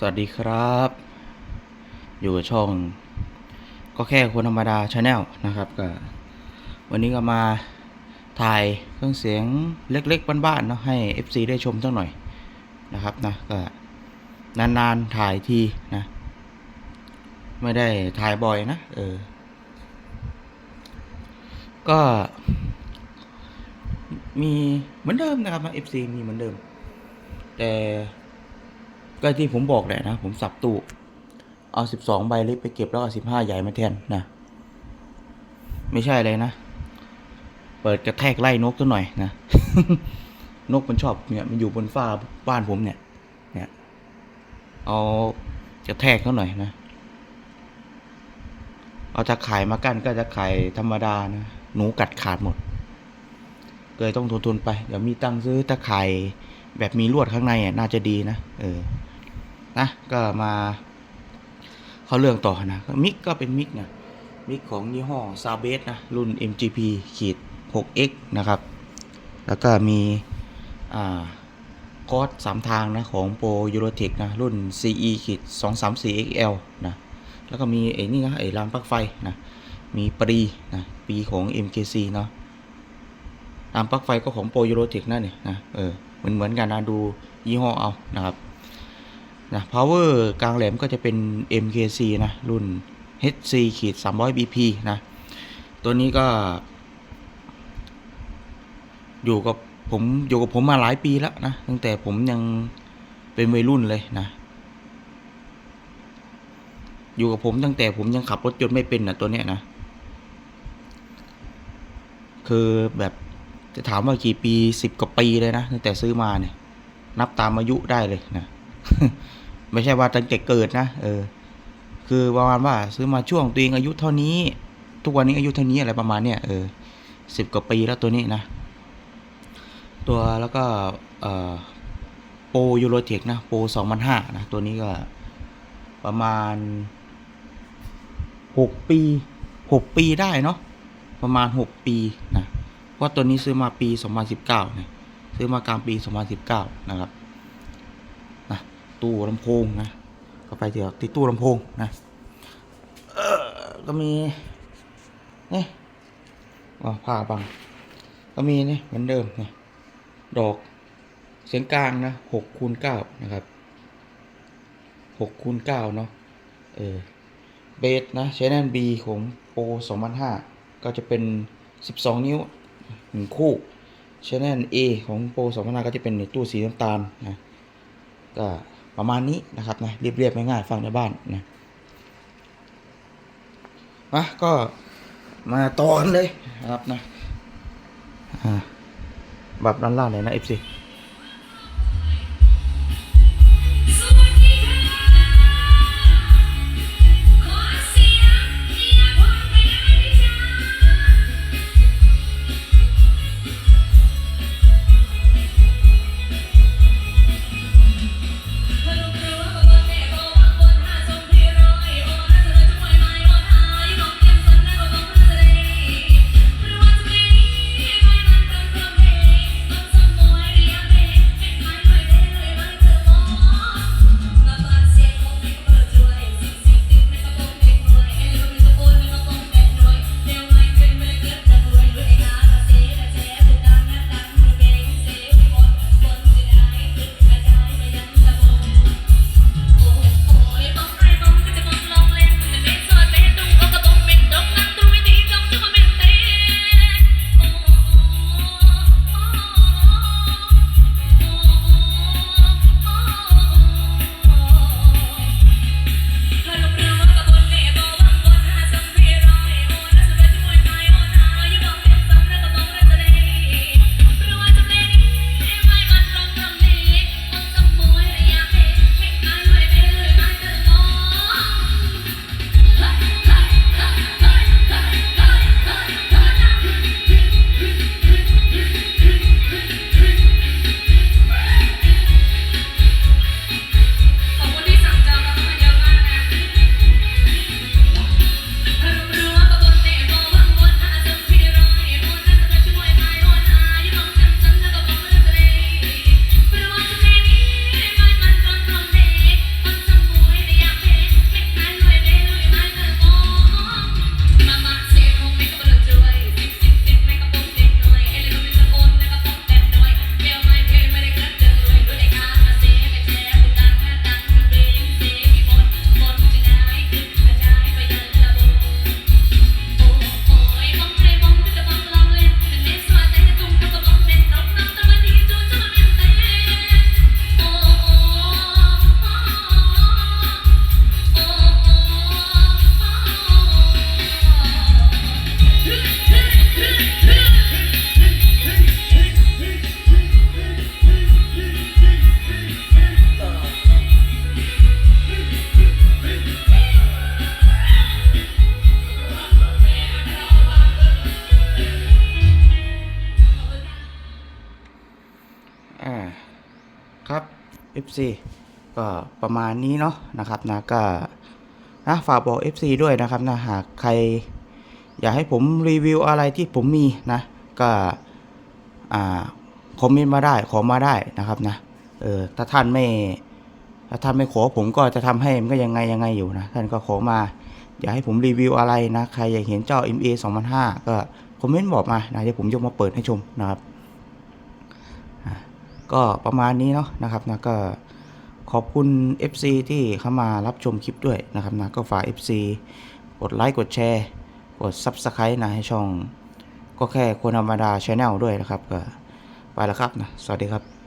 สวัสดีครับ อยู่กับช่อง ก็แค่คนธรรมดาชาแนลนะครับก็วันนี้ก็มาถ่ายเครื่องเสียงเล็กๆบ้านๆเนาะให้ FC ได้ชมสักหน่อยนะครับนะก็นานๆถ่ายทีนะ ไม่ได้ถ่ายบ่อยนะเออ ก็มีเหมือนเดิมนะครับ FC มีเหมือนเดิม แต่ ก็ที่ผมบอกแหละนะ ผมสับตู้ เอาสิบสองใบเล็กไปเก็บแล้วเอาสิบห้าใหญ่มาแทนนะ ไม่ใช่เลยนะ เปิดกระแทกไล่นกตัวหน่อยนะ นกมันชอบเนี่ยมันอยู่บนฟ้าบ้านผมเนี่ย เนี่ย เอากระแทกเขาหน่อยนะ เอาตะขายมากั้นก็จะขายธรรมดานะ หนูกัดขาดหมดเลยต้องทนทนๆไป เดี๋ยวมีตังค์ซื้อตะข่ายแบบมีลวดข้างในอะน่าจะดีนะ เออ นะก็มาเข้าเรื่องต่อนะมิกก็เป็นมิกนะมิกของยี่ห้อซาเบสนะรุ่น MGP ขีด 6X นะครับ แล้วก็มีอ่าคอร์สสามทางนะของโปรยูโรเทคนะรุ่น CE ขีด 234XL นะแล้วก็มีไอ้นี่นะไอ้รามปลั๊กไฟนะมีปรีนะปีของ MKC เนาะรามปลั๊กไฟก็ของโปรยูโรเทคนั่นเนี่ยนะเออเหมือนเหมือนกันนะดูยี่ห้อเอานะครับ นะ power กลางแหลมก็จะเป็น MKC นะ รุ่น HC ขีด300 BP นะ ตัวนี้ก็ อยู่กับผมอยู่กับผมมาหลายปีแล้วนะ ตั้งแต่ผมยังเป็นวัยรุ่นเลยนะ อยู่กับผมตั้งแต่ผมยังขับรถยนต์ไม่เป็นนะตัวเนี้ยนะ คือแบบจะถามว่ากี่ปีสิบกว่าปีเลยนะตั้งแต่ซื้อมาเนี่ย นับตามอายุได้เลยนะ ไม่ใช่ว่าตั้งแต่เกิดนะเออ คือประมาณว่าซื้อมาช่วงตัวเองอายุเท่านี้ ทุกวันนี้อายุเท่านี้อะไรประมาณเนี้ยเออสิบกว่าปีแล้วตัวนี้นะ ตัวแล้วก็เอ่อโปรยูโรเทคนะโปรสองพันห้านะ ตัวนี้ก็ประมาณหกปีหกปีได้เนาะประมาณหกปีนะเพราะตัวนี้ซื้อมาปีสองพันสิบเก้าซื้อมากลางปีสองพันสิบเก้านะครับนะ ตู้ลำโพงนะก็ไปเดี๋ยวที่ตู้ลำโพงนะเออก็มีนี่อ๋อผ้าบัง ก็มีนี่เหมือนเดิมนี่ดอกเสียงกลางนะหกคูณเก้านะครับหกคูณเก้าเนาะเออเบสนะใช้แนนบีของโปรสองพันห้าก็จะเป็นสิบสองนิ้วหนึ่งคู่ชแนล A ของโปรสองพันห้าก็จะเป็นในตู้สีน้ำตาลนะก็ ประมาณนี้นะครับนะเรียบๆง่ายๆฟังในบ้านนะมาก็มาต่อกันเลยนะครับนะอ่าแบบด้านล่างเลยนะ FC ส FC ก็ประมาณนี้เนาะนะครับนะก็นะฝากบอก FC ด้วยนะครับนะหากใคร อยากให้ผมรีวิวอะไรที่ผมมีนะก็อ่าคอมเมนต์มาได้ขอมาได้นะครับนะเออถ้าท่านไม่ถ้าท่านไม่ขอผมก็จะทำให้มันก็ยังไงยังไงอยู่นะท่านก็ขอมาอยากให้ผมรีวิวอะไรนะใครอยากเห็นเจ้า MA 2005ก็คอมเมนต์บอกมานะเดี๋ยวผมจะมาเปิดให้ชมนะครับ ก็ประมาณนี้เนาะนะครับนะก็ขอบคุณ FC ที่เข้ามารับชมคลิปด้วยนะครับนะก็ฝาก FC กดไลค์กดแชร์ กด Subscribe นะให้ช่อง ก็แค่คนธรรมดาช n แนลด้วยนะครับก็ไปแล้วครับนะสวัสดีครับ